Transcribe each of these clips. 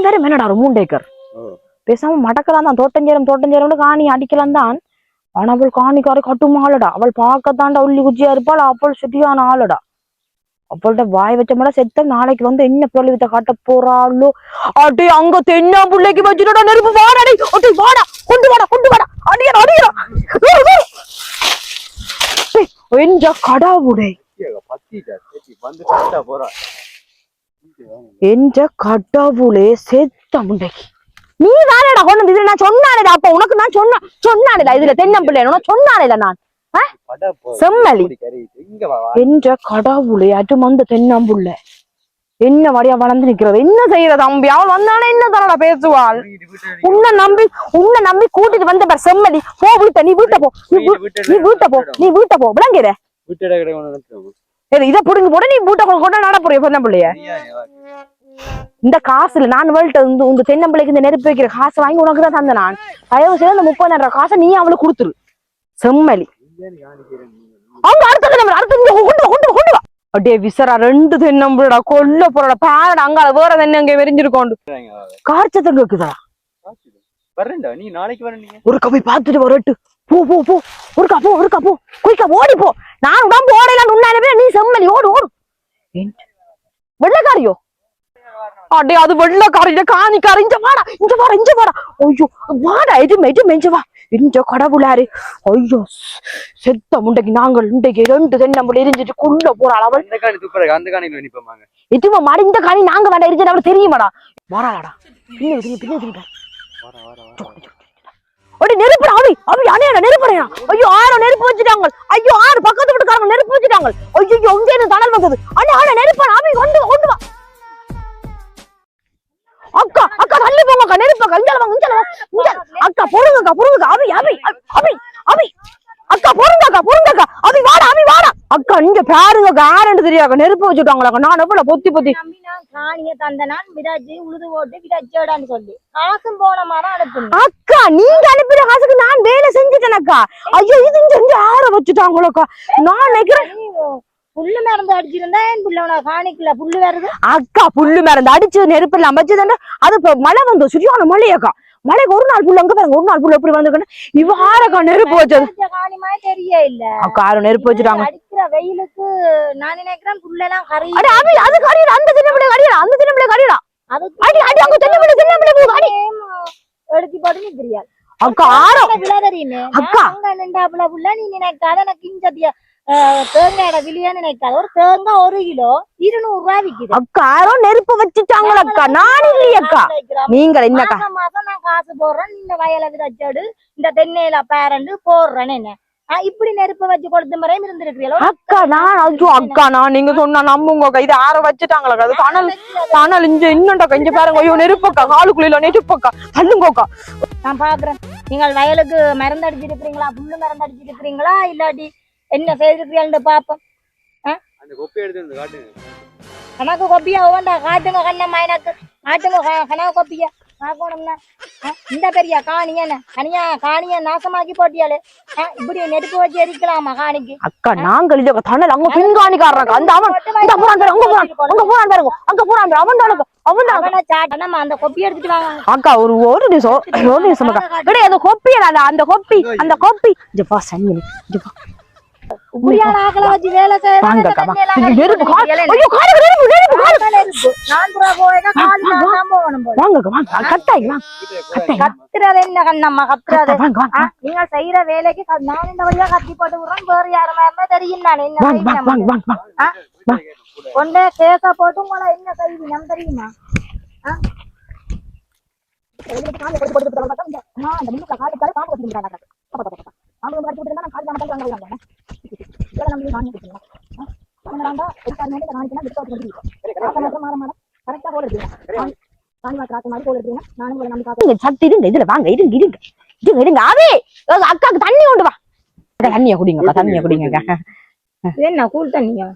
தண்ணி வேற என்னடா ஏக்கர். ஓ. பேசாம மடக்கலாம் தான் தோட்டஞ்சேரம் தோட்டஞ்சேரம் காணி அடிக்கலாம் தான் ஆனா அவள் காணிக்கார கட்டும் ஆளுடா. அவள் பார்க்கத்தாண்டா உள்ளி குச்சியா இருப்பாள் அவள் சரியான ஆளுடா. அவள்கிட்ட வாய் வச்ச மேல செத்த நாளைக்கு வந்து என்ன பொருள் வித்த காட்ட போறாளோ? அடி அங்க தென்னா பிள்ளைக்கு வச்சுட்டா நெருப்பு வாடா அடி வாடா கொண்டு வாடா கொண்டு வாடா. அடியடா அடியடா. என்ற கடவுளே. பத்திட்டா சரி வந்து கரெக்டா போறா. என்ற கடவுளே செத்த முண்டைக்கு நீ தானடா கொண்டு வந்து நான் சொன்னானேடா அப்ப உனக்கு நான் சொன்ன சொன்னானேடா இதுல தென்னம்பிள்ளை சொன்னானேடா நான் செம்மலி. என்ற கடவுளே வந்து தென்னம்புள்ள என்ன வழியா வளர்ந்து நிக்கிறது என்ன செய்யற தம்பி அவள் வந்தானே என்ன தானடா பேசுவாள் உன்னை நம்பி உன்னை நம்பி கூட்டிட்டு வந்த பார் செம்மதி போ வீட்ட நீ வீட்ட போ நீ வீட்டு போ நீ வீட்ட போ விளங்கிற நிறுத்துவோம். இதை புடுங்கி போட நீ வீட்ட கொண்டு நட போறிய பொண்ண பிள்ளைய. இந்த காசுல நான் வேல்ட்ட இந்த உங்க தென்னம்பிள்ளைக்கு இந்த நெருப்பு வைக்கிற காசு வாங்கி உனக்கு தான் தந்த நான் தயவு செய்து இந்த முப்பதாயிரம் காசை நீ அவளுக்கு கொடுத்துரு செம்மலி. அவங்க அடுத்த தென்னம்பிள்ளை அடுத்த கொண்டு கொண்டு கொண்டு வா அப்படியே விசரா ரெண்டு தென்னம்பிள்ளடா கொல்ல போறடா பேரடா அங்கால வேற தென்னை அங்க வெறிஞ்சிருக்கோண்டு இருக்குதா பாத்துடு. வரேன்டா நீ நாளைக்கு வர நீங்க ஒரு கப்பை பார்த்துட்டு வரட்டு போ போ போ. ஒருக்கா போ ஒருக்கா போ. குயிக்கா ஓடி போ. நான் உடம்பு ஓடலாம் உன்னாலே நீ செம்மலி ஓடு ஓடு? வெள்ளைக்காரியோ? அடே அது வெள்ளைக்காரியில காணிக்காரி இங்க வாடா இங்க வாடா இங்க வாடா. ஐயோ வாடா இது மெது மெஞ்சு வா. இஞ்ச கடவுளாரு. ஐயோ செத்த முண்டைக்கு நாங்கள் இன்றைக்கு ரெண்டு தென்னம்புல எரிஞ்சிட்டு குள்ள போற அளவல் அந்த காணி துப்புறாங்க அந்த காணிக்குள்ள நிப்பமாங்க எதுவும் மடிந்த காணி நாங்க வேண்டாம் அவளுக்கு தெரியுமாடா? வாடாடா பின்ன பின்ன பின்ன அடி நெருப்புடா அவி அவி அணையா நெருப்புறையா ஐயோ ஆறு நெருப்பு வச்சுட்டாங்க. ஐயோ ஆறு பக்கத்து வீட்டுக்காரங்க நெருப்பு வச்சுட்டாங்க. ஐயோ இங்க இருந்து தணல் வந்தது. அண்ணா ஆனா நெருப்பா அவி கொண்டு கொண்டு வா. அக்கா அக்கா தள்ளி போங்க அக்கா நெருப்பு அக்கா இங்கே வாங்க இங்கே வாங்க அக்கா பொறுங்கக்கா பொறுங்கக்கா அவி அவி அவி அவி அக்கா பொறுங்கக்கா பொறுங்கக்கா அவி வாடா அவி வாடா. அக்கா இங்க பாருங்கக்கா ஆரண்டு தெரியாக்கா நெருப்பு வச்சுட்டாங்களா நான் எவ்வளவு பொத்தி பொத்தி. காணிய தந்த நான் விராஜி உழுது போட்டு விராஜோடான்னு சொல்லி. காசும் போன மாதிரி அனுப்புங்க அக்கா நீங்க அனுப்பின காசுக்கு நான் வேலை செஞ்சுட்டேன் அக்கா ஐயோ இது இங்க இங்க ஆற வச்சுட்டாங்களோக்கா. நான் நினைக்கிறேன் புல்லு மருந்து அடிச்சிருந்தா என் புள்ள காணிக்கல புல்லு வருது அக்கா புல்லு மறந்து அடிச்சு நெருப்பு எல்லாம் வச்சுதாண்டா அது இப்ப மழை வந்து சரியான மழையாக்கா மழைக்கு ஒரு நாள் புல்லு அங்க பாருங்க ஒரு நாள் புல்லு எப்படி வந்துருக்குன்னு இவ ஆறக்கா நெருப்பு வச்சது வச்ச காணி மாதிரி தெரிய இல்ல அக்கா யாரும் நெருப்பு வச்சுட்டாங்க அடிக்கிற வெயிலுக்கு நான் நினைக்கிறேன் புல்லெல்லாம் கறி அடி அவி அது கடியல அந்த சின்ன பிள்ளை கடியல அந்த சின்ன பிள்ளை கடியல அது அடி அடி அங்க சின்ன பிள்ளை சின்ன பிள்ளை போகுது அடி எடுத்து போட்டு நிக்கிறியா அக்கா தெரியுமே அக்கா. அங்க நின்றாப்புல புள்ள நீ நினைக்காத எனக்கு இஞ்சதிய தேங்காயோட விழியா நினைக்காத. ஒரு தேங்காய் ஒரு கிலோ இருநூறு ரூபாய் விக்குது. அக்கா யாரும் நெருப்பு வச்சுட்டாங்களா அக்கா. நான் இல்லையக்கா நீங்கள் என்னக்கா? மாசம் நான் காசு போடுறேன். இந்த வயல விதைச்சடு இந்த தென்னையில பேரண்டு போடுறேன் என்ன. இப்படி நெருப்பு வச்சு கொடுத்த முறையும் இருந்திருக்கிறீங்களோ அக்கா நான் ஐயோ அக்கா நான் நீங்க சொன்னா நம்புங்க இது ஆற வச்சுட்டாங்களா அது தணல் தணல் இஞ்ச இன்னும்டா இங்க பாருங்க. ஐயோ நெருப்பக்கா காலுக்குள்ள நெருப்பக்கா தள்ளுங்கக்கா நான் பாக்குறேன். நீங்கள் வயலுக்கு மருந்து அடிச்சிருக்கிறீங்களா புல்லு மருந்து அடிச்சிருக்கிறீங்களா இல்லாட்டி என்ன செய்திருக்கிறீங்கன்னு பாப்போம்? அந்த கொப்பை எடுத்து வந்து காட்டுங்க. கணக்கு கொப்பியா? ஓண்டா காட்டுங்க கண்ணம்மா எனக்கு. காட்டுங்க க- கணக்கு கொப்பியா? பார்க்கணும்னா இந்த பெரிய காணியன கனியா காணிய நாசமாக்கி போட்டியாலே இப்படி நெருப்பு வச்சு எரிக்கலாமா காணிக்கு? அக்கா நாங்கள் இல்ல தணல் அங்க பின்காணிக்காரன் அந்த அவன் இந்த போறான் பாரு, அங்க போறான் அங்க பாருங்க அங்க போறான் பாரு, அவன் தான் அவன் தான் அவனை சாட்டனம்மா அந்த கொப்பி எடுத்துட்டு வாங்க. அக்கா ஒரு ஒரு நிமிஷம் ஒரு நிமிஷம் அக்கா. கிடையாது அந்த கொப்பி அந்த கொப்பி அந்த கொப்பி. ஜப்பா சன்னி ஜப்பா இப்படியான ஆக்களை வச்சு வேலை செய்யறாங்க, வாங்க இந்த அக்கா வா. தண்ணியெல்லாம் இது நெருப்பு கட்டி கால். போட்டு காலு கால் மேல இருக்கு. நான் போவேன்னா கால் மேல தான் போகணும் போல. வாங்க அக்கா வாங்க வாங்க இந்த வாங்க உங்களை சத்து இருங்க இதுல வாங்க இருங்க இருங்க. இருங்க இருங்க ஆவே! ஏய், அக்காக்கு தண்ணி கொண்டு வா. தண்ணிய குடிங்க அக்கா தண்ணிய குடிங்க. என்ன கூழ் தண்ணியா?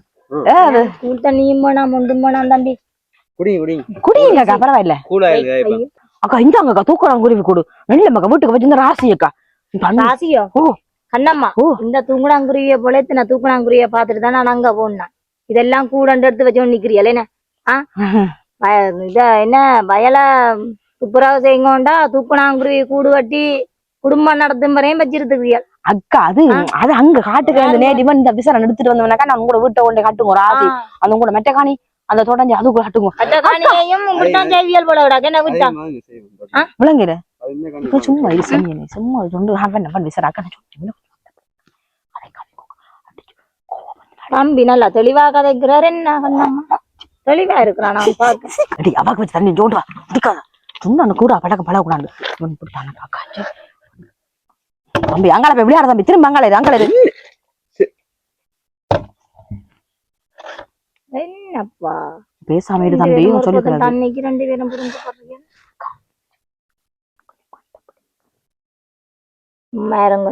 கூழ் தண்ணியும் வேணாம் முண்டும் வேணாம் தம்பி. குடிங்க குடிங்க. பரவாயில்ல. கூலா அக்கா இந்தாங்க அக்கா தூக்கலாம் குருவி கொடு. நல்ல மக்கா வீட்டுக்கு வச்சிருந்த ராசி அக்கா ராசியோ? ஓ. கண்ணம்மா ஓ. இந்த தூங்குடாங்குருவிய போல இத்தனை தூக்குடாங்குருவிய பாத்துட்டு தான் நான் அங்க போனேன். இதெல்லாம் கூடண்டு எடுத்து வச்சு நிக்கிறியல என்ன ப- இத என்ன வயல துப்புரவு செய்யுங்கோண்டா தூக்குனாங்குருவி கூடு கட்டி குடும்பம் நடத்தும் வரையும் அக்கா அது அது அங்க காட்டுக்கு அந்த நேரம் இவன் இந்த விசாரணை எடுத்துட்டு வந்தவனாக்கா நான் உங்களோட வீட்டை கொண்டு காட்டுங்க ஒரு ஆசை. அந்த உங்களோட மெட்ட காணி அந்த தொடஞ்சி அது கூட காட்டுங்க. அந்த காணியையும் இப்படித்தான் செய்வியல் போல விடாக்க என்ன விட்டா விளங்குற. சும்மா சும்மா சொண்டு அக்கா நான் சொன்னேன். அதை காமிக்கோ. அடிச்சு. கோவம் வந்து தம்பி நல்லா தெளிவா கதைக்கிறாரு என்ன தெளிவா இருக்கிறான்? நான் பார்க்க. அடி அவாக்கு வச்சு தண்ணி ஜோண்டா கூட பழக்க பழகக்கூடாது. இவன் இப்படித்தானே காக்காச்சு தம்பி தம்பி. திரும்ப என்னப்பா? பேசாம இரு தம்பி சொல்லி தண்ணிக்கு ரெண்டு பேரும் புரிஞ்சு போடுறீங்க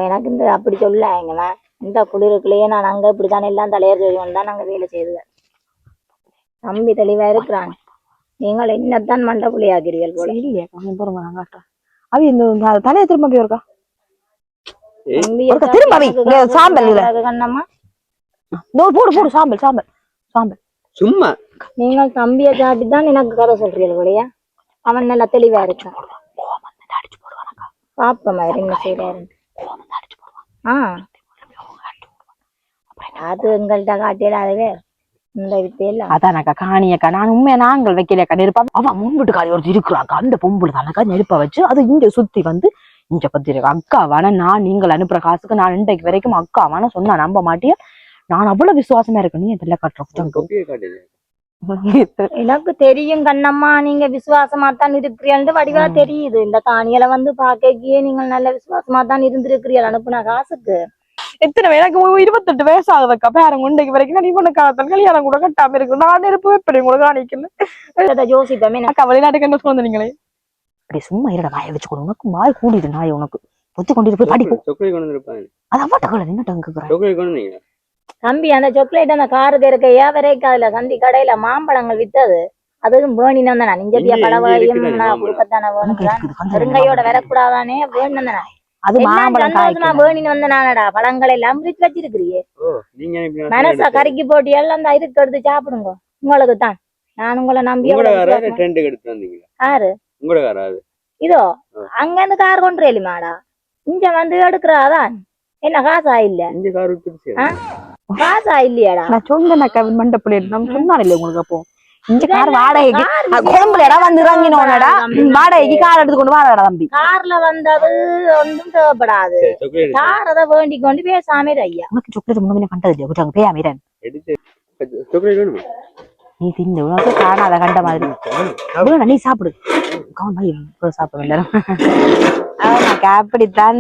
எனக்கு இந்த அப்படி சொல்லாங்கண்ணா இந்த குளிருக்குள்ளேயே நான் அங்க இப்படித்தானே எல்லாம் தலையர் செய்வோம் தான் நாங்க வேலை செய்துவேன் தம்பி தெளிவா இருக்கிறான். நீங்கள் என்னத்தான் மண்ட புள்ளியாகிறீர்கள் போல. கொஞ்சம் பொறுங்க நான் காட்டுறேன். அவி இந்த தலையை திரும்ப போய் இருக்கா? திரும்ப சாம்பல் இல்ல. அது கண்ணம்மா. போடு போடு சாம்பல் சாம்பல் சாம்பல். சும்மா. நீங்கள் தம்பியை சாட்டி தான் எனக்கு கதை சொல்றீர்கள் போலயா? அவன் நல்லா தெளிவா போடுவானக்கா. பாப்பமா என்ன செய்யறாரு ஆ. அது எங்கள்கிட்ட காட்டியல அதுவே இந்த வித்தையில அதானக்கா காணியக்கா நான் உண்மையா நாங்கள் வைக்கலையக்கா நெருப்பா. அவன் முன் வீட்டுக்காரி ஒருத்தர் இருக்கிறாக்கா. அந்த பொம்பளை தானக்கா நெருப்ப வச்சு அது இங்க சுத்தி வந்து இங்க பத்தி இருக்கு அக்காவான நான் நீங்கள் அனுப்புற காசுக்கு நான் இன்றைக்கு வரைக்கும் அக்காவான சொன்னா நம்ப மாட்டியா? நான் அவ்வளவு விசுவாசமா இருக்கேன். நீ இதெல்லாம் கட்டுறோம் எனக்கு தெரியும் கண்ணம்மா நீங்க விசுவாசமா தான் இருக்கிறீர்கள் வடிவா தெரியுது. இந்த காணியில வந்து பாக்கையே நீங்கள் நல்ல விசுவாசமா தான் இருந்திருக்கிறீர்கள் அனுப்புன காசுக்கு. எத்தனை? எனக்கு இருபத்தெட்டு வயசு ஆகுதுக்கா பேரங்க இன்றைக்கு வரைக்கும் நான் இவனு காலத்தில் கல்யாணம் கூட கட்டாம இருக்கு நான் நெருப்பு எப்படி உங்களுக்கு காணிக்கல யோசிப்போமே அக்கா வெளிநாட்டுக்கு என்ன சொல்ல நீங்களே அப்படி சும்மா இருட வாய வச்சு கொடு உனக்கு வாய் கூடிது நாய் உனக்கு பொத்தி கொண்டு போய் படிப்போம் சொக்கரை கொண்டு வந்திருப்பாங்க அது அவ்வாட்ட கவலை என்ன கொண்டு வந்தீங்க தம்பி அந்த சாக்லேட் அந்த காரு இருக்கையா வரைக்கும் அதுல சந்தி கடையில மாம்பழங்கள் வித்தது அதுவும் வந்தேன் நான் இஞ்சதியா பழவையும் நான். கொடுக்கத்தானே கண்டு பெருங்கையோட வரக்கூடாதானே வேணும் வந்தேன் அது மாம்பழம் சந்தோஷமா காய்க்கும் வேணின்னு வந்த நானடா பழங்கள் எல்லாம் பிரிச்சு வச்சிருக்கிறியே. நீங்க அனுப்பின மனசா கறிக்கு போட்டு எல்லாம் அந்த இதுக்கு எடுத்து சாப்பிடுங்க. உங்களுக்கு தான். நான் உங்களை நம்பி ட்ரெண்டுக்கு எடுத்து யாரு? உங்களோட இதோ. அங்க இருந்து கார் கொண்டு மாடா. இங்க வந்து எடுக்கிறாதான். என்ன காசா இல்ல? காசா இல்லையாடா. நான் சொன்னேன் கவின் மண்ட பிள்ளை நான் சொன்னான் இல்லை உங்களுக்கு அப்போ? இந்த கார் வாடகைக்கு கொழும்புல இடம் வந்து இறங்கினோடா வாடகைக்கு கார் எடுத்து கொண்டு வாடகை தம்பி. கார்ல வந்தது ஒன்றும் தேவைப்படாது. கார் அதை வேண்டி கொண்டு பேசாம ஐயா. உனக்கு சொக்கலேட் முன்ன கண்டது இல்லையா? கொஞ்சம் பேயா மீரன் நீ தின்னு உனக்கு காணாத கண்ட மாதிரி. நீ சாப்பிடு. கவன் பாய் இவ்வளவு சாப்பிட எல்லாரும் அவனுக்கு அப்படித்தான்.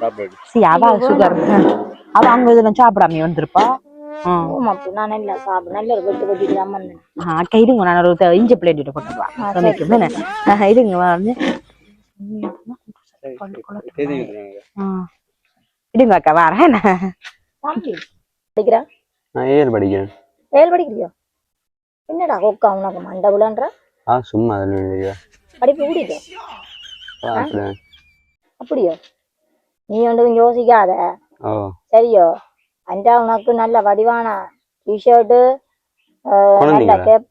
சாப்பிடு. அவ சுகர் அவ அங்க இதெல்லாம் சாப்பிடாம வந்திருப்பா? நான் நல்லா சாப்பிடு நல்ல ஒரு வெட்டு வெட்டிட்டு தான் அக்கா இருங்க நான் ஒரு இஞ்சி பிளேட் போட்டு வா. ஆ, சரி. சமைக்கும். என்ன? ஆ, இருங்க வந்து. இருங்க அக்கா வரேன் படிக்கிறா? நான் ஏர் படிக்கிறேன். ஏழு படிக்கிறியோ? என்னடா கொக்கா உனக்கு மண்டபுலன்ற ஆ சும்மா அதில் படிப்பு அப்படியோ? நீ ஒன்றும் யோசிக்காத. சரியோ? அண்டா உனக்கு நல்ல வடிவான டிஷர்ட்டு நல்ல? கெப்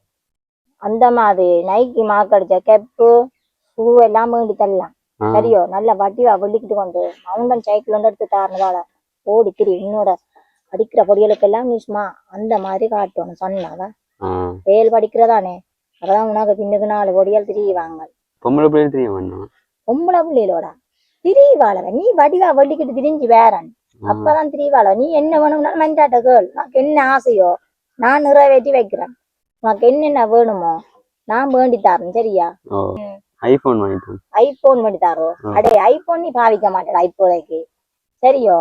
அந்த மாதிரி நைக்கி மாக்கடிச்ச கெப்பு ஷூ எல்லாம் வேண்டி தரலாம் சரியோ? நல்ல வடிவா வெள்ளிக்கிட்டு கொண்டு மவுண்டன் சைக்கிள் ஒன்று எடுத்து தாருனதால ஓடிக்கிரி உன்னோட படிக்கிற பொடிகளுக்கெல்லாம் நீ சும்மா அந்த மாதிரி காட்டணும். சொன்னாதான். ஏழு படிக்கிறதானே? அதான் உனக்கு பின்னுக்கு நாலு பொடிகள் திரியுவாங்க. பொம்பளை பிள்ளை தெரியும் வேணும் பொம்பளை பிள்ளைகளோட? திரிவாளவ நீ வடிவா வெள்ளிக்கிட்டு திரிஞ்சு வேறன். அப்பதான் திரிவாள நீ என்ன வேணும்னாலும் மஞ்சாட்ட கேள். உனக்கு என்ன ஆசையோ நான் நிறைவேற்றி வைக்கிறேன். உனக்கு என்னென்ன வேணுமோ நான் வேண்டி தரேன் சரியா? ஓ ஐஃபோன் வாங்கிட்டேன் ஐபோன் வேண்டி தரோம் ஆ. அடே ஐபோன் நீ பாவிக்க மாட்டேடா இப்போதைக்கு. சரியோ?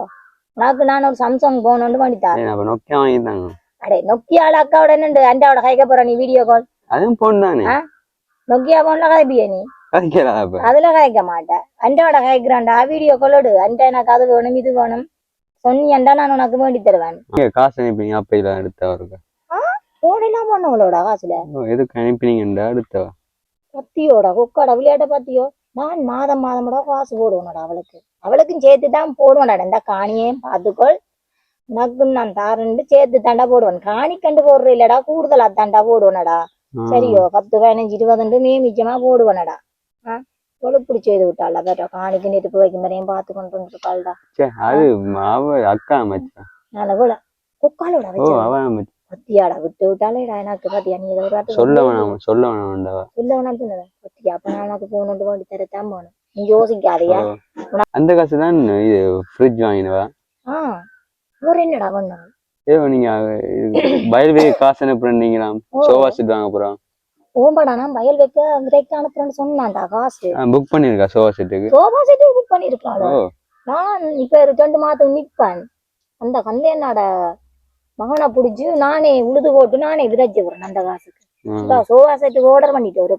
உனக்கு நான் ஒரு சாம்சங் போன் ஒன்று வேண்டி தரேன். நோக்கியா வாங்கிட்டாங்க. அடே நொக்கியால அக்காவோட என்னண்டு அண்டாவோட கைக்க போற நீ வீடியோ கால் அதுவும் போன் தானே? நொக்கியா போன்ல கதைப்பிய நீ? அதுல கதைக்க மாட்டேன். அண்டாவோட கதைக்கிறான்டா வீடியோ காலோடு அண்டா எனக்கு அது வேணும் இது வேணும். சொன்னியண்டா நான் உனக்கு வேண்டி தருவேன்? காசு அனுப்பினீங்க அப்பையில அடுத்தவருக்கு போனெல்லாம் பண்ணவங்களோட காசுல. எதுக்கு அனுப்பினீங்கண்டா அடுத்தவ பத்தியோட கொக்கோட விளையாட்ட பத்தியோ? நான் மாதம் மாதமோட காசு போடுவேனடா அவளுக்கு. அவளுக்கும் சேர்த்து தான் போடுவேன்டா. இந்த காணியையும் பார்த்துக்கொள். உனக்கு நான் தாரண்டு சேர்த்து தண்டா போடுவேன். காணி கண்டு போடுற இல்லடா கூடுதலா தண்டா போடுவேனடா. சரியோ பத்து பதினஞ்சு இருபதுண்டு மே மிச்சமா போடுவேனடா. ஆ? கொழுப்பிடி செய்து விட்டாள். வேற காணிக்கு நெருப்பு வைக்கும் வரையும் பார்த்து கொண்டு வந்துருக்காள்டா அது அவ அக்கா மச்சான் நல்ல போல கொக்காலோட மச்சான் பத்தியாடா விட்டு விட்டாலேடா எனக்கு பாத்தியா நீ ஏதோ ஒரு சொல்ல சொல்லி- வேணாம் சொல்ல வேணாம்டா இல்ல வேணாம் சொன்னதா பத்தியா அப்ப நான் உனக்கு போன் கொண்டு வேண்டி தரத்தான் போகணும் நீ யோசிக்காதையா. அந்த காசு தான் இது ஃப்ரிட்ஜ் வாங்கினவா? ஆ. வேற என்னடா பண்ணா ஏ நீங்க வயல்வே காசு அனுப்புறீங்களாம் சோஃபா செட் வாங்க போறோம் ஓம்படா நான் வயல் வைக்க விதைக்க அனுப்புறேன்னு சொன்னான்டா காசு. புக் பண்ணிருக்கா சோஃபா செட்டுக்கு? சோபா செட்டு புக் பண்ணிருக்காளோ ஓ. நான் இப்ப ரெண்டு மாதம் நிப்பேன் அந்த கந்தை என்னோட மகனை புடிச்சு நானே உழுது போட்டு நானே விதைச்சு போறேன் அந்த காசுக்கு. சோபா செட்டுக்கு ஆர்டர் பண்ணிட்டு ஒரு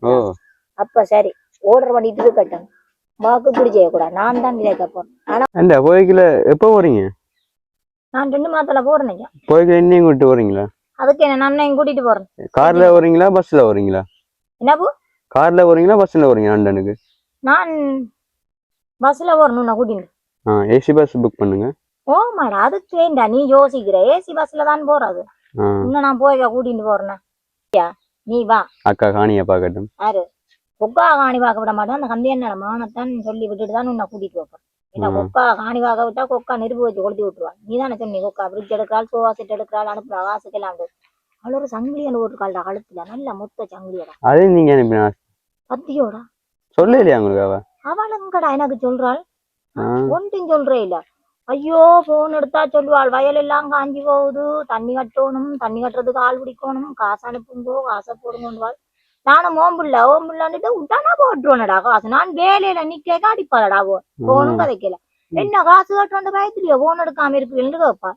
அப்ப சரி ஆர்டர் பண்ணிட்டு இருக்கட்டும். வாக்கு பிடிச்சே கூட நான் தான் விதைக்க போறேன். ஆனா அந்த போய்க்கல எப்போ போறீங்க? நான் ரெண்டு மாதத்துல போறேன். போய்க்கல என்னையும் கூப்பிட்டு போறீங்களா? அதுக்கு என்ன நான் கூட்டிட்டு போறேன்? கார்ல வரீங்களா பஸ்ல வரீங்களா என்னப்போ? கார்ல வரீங்களா பஸ்ல வரீங்க லண்டனுக்கு நான் பஸ்ல வரணும் நான் கூட்டிட்டு ஆ ஏசி பஸ் புக் பண்ணுங்க. ஓமாடா அதுக்கு ஏண்டா நீ யோசிக்கிற? ஏசி பஸ்ல தான் போறது. இன்னும் நான் போய் கூட்டிட்டு போறேன். நீ வா. அக்கா காணியை பார்க்கட்டும். யாரு? கொக்கா காணி பார்க்க விட மாட்டேன் அந்த கந்தையன் மானத்தான் சொல்லி விட்டுட்டு தான் உன்னை கூட்டிட்டு வைப்பேன் ஏன்னா ம். கொக்கா காணி பார்க்க விட்டா கொக்கா நெருப்பு வச்சு கொளுத்தி விட்டுருவான் நீ தானே சொன்னி கொக்கா ஃப்ரிட்ஜ் எடுக்கிறாள் சோவா செட் எடுக்கிறாள் அனுப்புறா காசுக்கெல்லாம் அவள ஒரு சங்கிலி போட்டுருக்காள்டா கழுத்துல. நல்ல மொத்த சங்கிலியடா. அதே நீங்க அனுப்பினா? பத்தியோடா சொல்லலையா உங்களுக்கு அவ? அவளுங்கடா எனக்கு சொல்றாள். ஒன்றும் சொல்றே இல்ல. ஐயோ போன் எடுத்தா சொல்லுவாள். வயல் எல்லாம் காஞ்சி போகுது. தண்ணி கட்டணும் தண்ணி கட்டுறதுக்கு ஆள் பிடிக்கணும். காசு அனுப்புங்கோ காசை போடுங்கன்னுவாள். நானும் ஓம்புள்ள ஓம்புள்ளன்னுட்டு விட்டானா போட்டுருவேனடா காசு. நான் வேலையில நிக்க அடிப்பாளடா போனும் கதைக்கல. என்ன காசு கட்டுறது பயத்துலயோ போன் எடுக்காம இருக்குன்னு கேட்பா.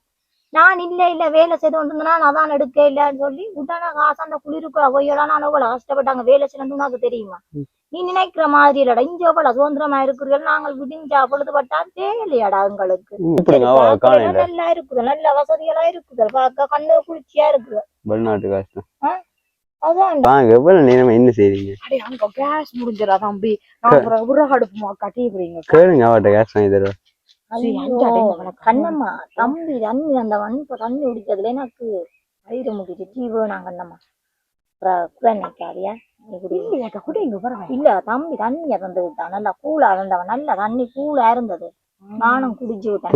நான் இல்ல இல்ல வேலை செய்து கொண்டு நான் தான் எடுக்க இல்லன்னு சொல்லி விட்டானா காசு அந்த குளிருக்கு பொய்யடா நான் எவ்வளவு கஷ்டப்பட்டாங்க வேலை செய்யணும் உனக்கு தெரியுமா? நீ நினைக்கிற மாதிரி இல்லடா இங்க எவ்வளவு சுதந்திரமா இருக்கிறீர்கள் நாங்கள் விடிஞ்சா பொழுதுபட்டா பார்க்க காணையில நல்லா இருக்குது நல்ல வசதிகளா இருக்குது பார்க்க கண்ணு குளிர்ச்சியா இருக்குது. வெளிநாட்டு அதான் வாங்க எவ்வளவு நேரம் என்ன செய்றீங்க அடே அங்க கேஸ் முடிஞ்சிடா தம்பி நான் அப்புறம் விறகடுப்பு கட்டி விடுறீங்க கேளுங்க அவட்ட கேஸ் வாங்கி தருவேன். கண்ணம்மா தம்பி தண்ணி அந்த வன் தண்ணி குடிச்சதுல எனக்கு வயிறு முட்டிச்சு டீ வேணாம் கண்ணம்மா வரவேன் இல்ல தம்பி தண்ணிய தந்து விட்டான் நல்லா கூலா இருந்தவன் நல்ல தண்ணி கூலா இருந்தது நானும் குடிச்சு விட்டேன்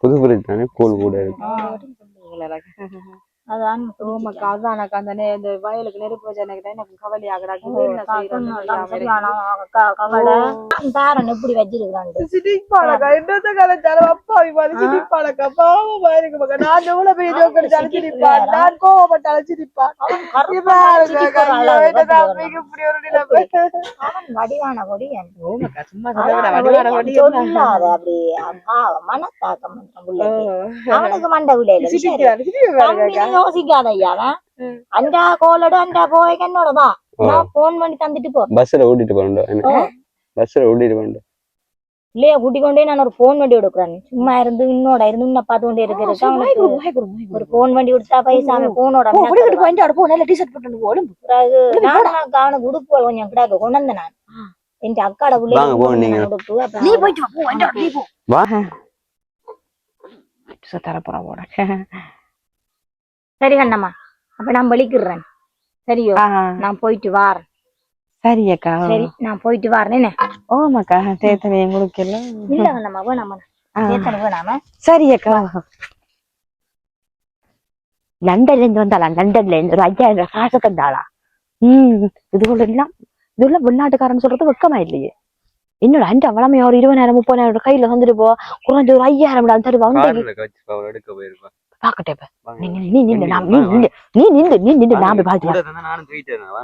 புது. புது தானே கூல் கூட இருக்கு அதான் ஓமாக்கா அதான் எனக்கு அந்த நே- இந்த வயலுக்கு நெருப்பு வச்ச எனக்கு தான் எனக்கு கவலை ஆகுறா சொன்னான் சரியான க- கவலை. தாரன் எப்படி வச்சிருக்கிறான் சிரிப்பாளக்கா என்னத்த கலைச்சாலும் அப்பாவி மாதிரி சிரிப்பாளக்கா பாவமா இருக்கு மகா. நான் எவ்வளவு பெரிய ஜோக் அடிச்சாலும் சிரிப்பான் நான் கோவப்பட்டாலும் சிரிப்பான் அவன் வடிவான கொடியன் ஓமக்கா சும்மா சொல்லாத அப்படி. மனத்தாக்கம் பண்றான் புள்ளைக்கு. அவனுக்கு மண்டை தம்பி நீ யோசிக்காத ஐயா. அந்த கோலோட அந்த போய் என்னோட. நான் போன் பண்ணி தந்துட்டு போ பஸ்ல ஓட்டிட்டு போறோம் என்ன ஓ. பஸ்ல ஓட்டிட்டு போறோம் இல்லையா கூட்டிக் கொண்டே நான் ஒரு போன் வண்டி கொடுக்குறேன் சும்மா இருந்து இன்னோட இருந்து இன்னும் பார்த்து கொண்டே இருக்கிறது அவனுக்கு ஒரு போன் வண்டி கொடுத்தா பைசா அவன் போனோட நல்ல டிஷர்ட் போட்டு போடும் நானும் அவனுக்கு உடுப்பு கொஞ்சம் கிடாக்க கொண்டு வந்தேன் நான் என் அக்காட வாங்க, போங்க நீங்க. பிள்ளை உடுப்பு அப்புறம் நீ போயிட்டு வா போட சரி கண்ணம்மா அப்ப நான் வலிக்கிறேன். சரியோ? நான் போயிட்டு வாரேன். சரி அக்கா. சரி நான் போயிட்டு வாரேன் ஓமாக்கா தேத்தனை எங்களுக்கு எல்லாம் இல்ல கண்ணம்மா வேணாமா ஏத்தனை வேணாம சரி அக்கா. லண்டன்ல இருந்து வந்தாளா? லண்டன்ல இருந்து ஒரு ஐயாயிரம் காசு தந்தாளா? உம் இதுகள் எல்லாம் இதெல்லாம் வெளிநாட்டுக்காரன் சொல்றது வெக்கமா இல்லையே. என்னோட அஞ்சு அவளமையா ஒரு இருபதாயிரம் முப்பதாயிரம் கையில தந்துட்டு போ. குறைஞ்ச ஒரு ஐயாயிரம் தருவா எடுக்க போயிருப்பா. பாக்கட்டே. வாங்க. நீ நீ நீ நில்லு நான் நீ நில்லு நீ நில்லு நீ நில்லு நான் போய் பாத்து கூட இருந்தா நானும் தூக்கிட்டு வரேன், வா.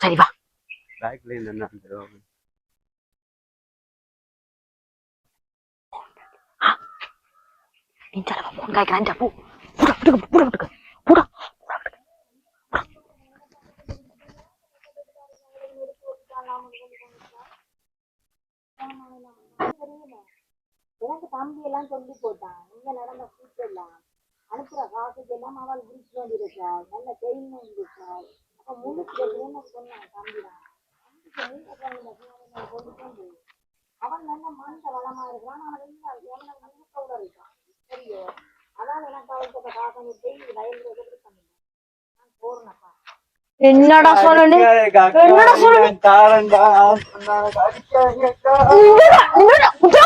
சரி வா. பேக்ல இருந்து என்ன தருவாங்க. நீ தரவா போன் காய்க்கிறான் போ. புட புடுக்க புட புடுக்க புட எனக்கு தம்பி எல்லாம் சொல்லி போட்டான். இங்க நடந்த கூத்து அனுப்புற காசுக்கு எல்லாம் அவள் குடிச்சு வேண்டியிருக்காள் நல்ல செயின் இருக்காள் அப்ப முழு எனக்கு சொன்னான் தம்பி தான் அவன் நல்ல மனித வளமா இருக்கிறான். அவன் எல்லாம் எவ்வளவு நல்ல இருக்கான்? என்னடா சொல்லு என்னடா சொல்லு தாரண்டா இந்த